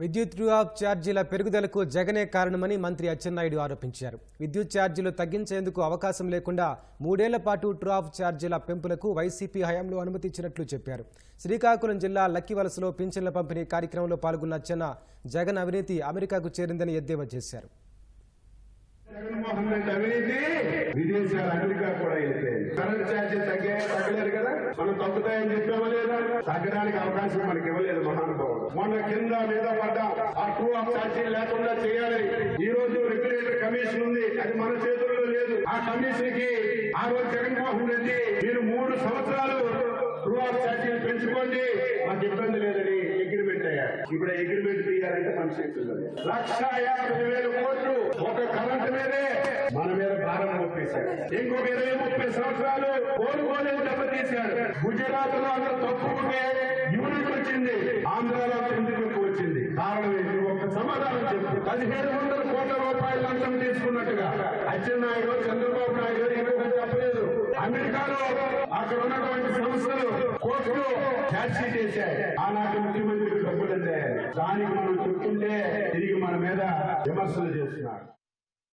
విద్యుత్ ఛార్జీల పెరుగుదలకు జగనే కారణమని మంత్రి అచ్చెన్నాయుడు ఆరోపించారు. విద్యుత్ ఛార్జీలు తగ్గించేందుకు అవకాశం లేకుండా మూడేళ్ళ పాటు డ్రాప్ ఛార్జీల పెంపులకు వైసీపీ హయాంలో అనుమతి ఇచ్చినట్లు చెప్పారు. శ్రీకాకుళం జిల్లా లక్కివలసలో పింఛన్ల పంపిణీ కార్యక్రమంలో పాల్గొన్న అచ్చెన్న జగన్ అవినీతి అమెరికాకు చేరిందని ఎద్దేవా చేశారు. జగన్మోహన్ రెడ్డి అవినీతి. విదేశాలు అమెరికా కూడా వెళ్ళిపోయింది కరెంట్ ఛార్జీ తగ్గే తగ్గలేదు కదా? మనం తగ్గుతాయని చెప్పామా లేదా? తగ్గడానికి అవకాశం మనకి ఇవ్వలేదు మహానుభావులు మొన్న కింద మీద పడ్డ. ఆ టూ ఆఫ్ ఛార్జీ లేకుండా చేయాలి. ఈ రోజు రెగ్యులేటర్ కమిషన్ ఉంది. అది మన చేతుల్లో లేదు. ఆ కమిషన్కి ఆ రోజు జగన్మోహన్ రెడ్డి మీరు మూడు సంవత్సరాలు టూ ఆఫ్ ఛార్జీలు పెంచుకోండి. మాకు ఇబ్బంది లేదని అగ్రిమెంట్ అయ్యారు. ఇప్పుడు అగ్రిమెంట్ తీయాలంటే మన చేతుల్లో లక్ష యాభై వేల కోట్లు ఒక కరెంట్ మీదే మన మీద భారం మోపేశారు ఇంకొక ఇరవై ముప్పై సంవత్సరాలు కోలుకోలేదు దెబ్బతీశారు గుజరాత్లో అంత తక్కువకే యూనిట్ వచ్చింది. ఆంధ్రాలో ఎందుకు వచ్చింది? కారణం ఏంటి? ఒక సమాధానం చెప్పు. పదిహేడు వందల కోట్ల రూపాయలు లంచం తీసుకున్నట్టుగా అచ్చెన్నాయుడు చంద్రబాబు నాయుడు ఎక్కువ చెప్పలేదు. అమెరికాలో అక్కడ ఉన్నటువంటి కోర్టులు ఛార్జ్ చేశాయి ఆనాటి ముఖ్యమంత్రి డబ్బులు అంటే దానికి మనం చెప్తుంటే తిరిగి మన మీద విమర్శలు చేస్తున్నారు.